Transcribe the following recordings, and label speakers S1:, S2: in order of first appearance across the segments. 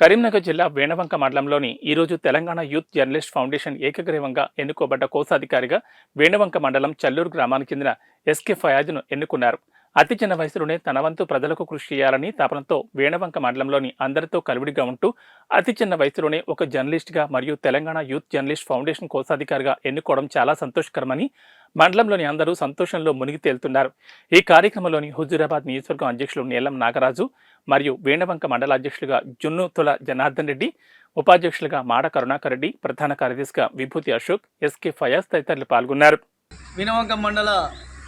S1: కరీంనగర్ జిల్లా వేణవంక మండలంలోని ఈరోజు తెలంగాణ యూత్ జర్నలిస్ట్ ఫౌండేషన్ ఏకగ్రీవంగా ఎన్నుకోబడ్డ కోశాధికారిగా వేణవంక మండలం చల్లూరు గ్రామానికి చెందిన ఎస్కే ఫయాజ్ను ఎన్నుకున్నారు. అతి చిన్న వయసులోనే తన వంతు ప్రజలకు కృషి చేయాలని తపనతో వేణవంక మండలంలోని అందరితో కలివిడిగా ఉంటూ అతి చిన్న వయసులోనే ఒక జర్నలిస్ట్గా మరియు తెలంగాణ యూత్ జర్నలిస్ట్ ఫౌండేషన్ కోశాధికారిగా ఎన్నుకోవడం చాలా సంతోషకరమని మండలంలోని అందరూ సంతోషంలో మునిగి తేలుతున్నారు. ఈ కార్యక్రమంలోని హుజూరాబాద్ నియోజకవర్గం అధ్యక్షులు నీలం నాగరాజు మరియు వేణవంక మండల అధ్యక్షులుగా జున్నుతుల జనార్దన్ రెడ్డి ఉపాధ్యక్షులుగా మాడ కరుణాకర్ రెడ్డి ప్రధాన కార్యదర్శిగా విభూతి అశోక్ ఎస్కే ఫయాజ్ తదితరులు పాల్గొన్నారు.
S2: వినవంకం మండల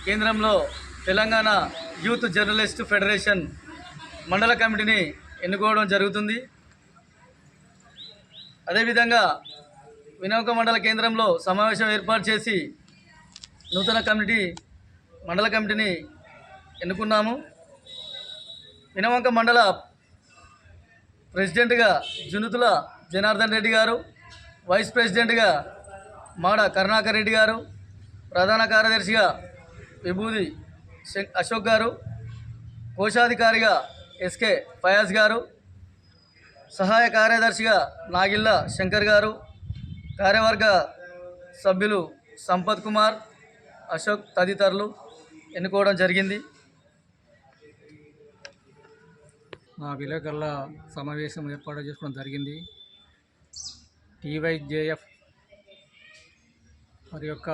S2: కేంద్రంలో తెలంగాణ యూత్ జర్నలిస్ట్ ఫెడరేషన్ మండల కమిటీని ఎన్నుకోవడం జరుగుతుంది. అదేవిధంగా వినోక మండల కేంద్రంలో సమావేశం ఏర్పాటు చేసి నూతన కమిటీ మండల కమిటీని ఎన్నుకున్నాము. వినవంక మండల ప్రెసిడెంట్గా జునుతుల జనార్దన్ రెడ్డి గారు వైస్ ప్రెసిడెంట్గా మాడ కరుణాకర్ రెడ్డి గారు ప్రధాన కార్యదర్శిగా విభూది అశోక్ గారు కోశాధికారిగా ఎస్కే ఫయాజ్ గారు సహాయ కార్యదర్శిగా నాగిల్ల శంకర్ గారు కార్యవర్గ సభ్యులు సంపత్ కుమార్ అశోక్ తదితరులు ఎన్నుకోవడం జరిగింది.
S3: మా విలేకరుల సమావేశం ఏర్పాటు చేసుకోవడం జరిగింది. టీవైజేఎఫ్ వారి యొక్క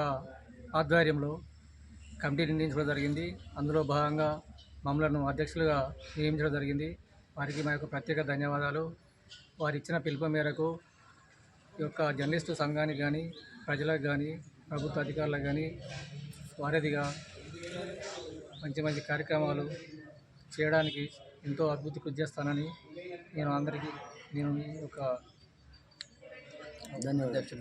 S3: ఆధ్వర్యంలో కమిటీ నిర్ణయించడం జరిగింది. అందులో భాగంగా మమ్మలను అధ్యక్షులుగా నియమించడం జరిగింది. వారికి మా యొక్క ప్రత్యేక ధన్యవాదాలు. వారు ఇచ్చిన పిలుపు మేరకు ఈ యొక్క జర్నలిస్టు సంఘానికి కానీ ప్రజలకు కానీ ప్రభుత్వ అధికారులకు కానీ వారధిగా మంచి మంచి కార్యక్రమాలు చేయడానికి ఎంతో అద్భుత కృషి చేస్తానని నేను అందరికీ నేను ఈ యొక్క ధన్యవాదాలు.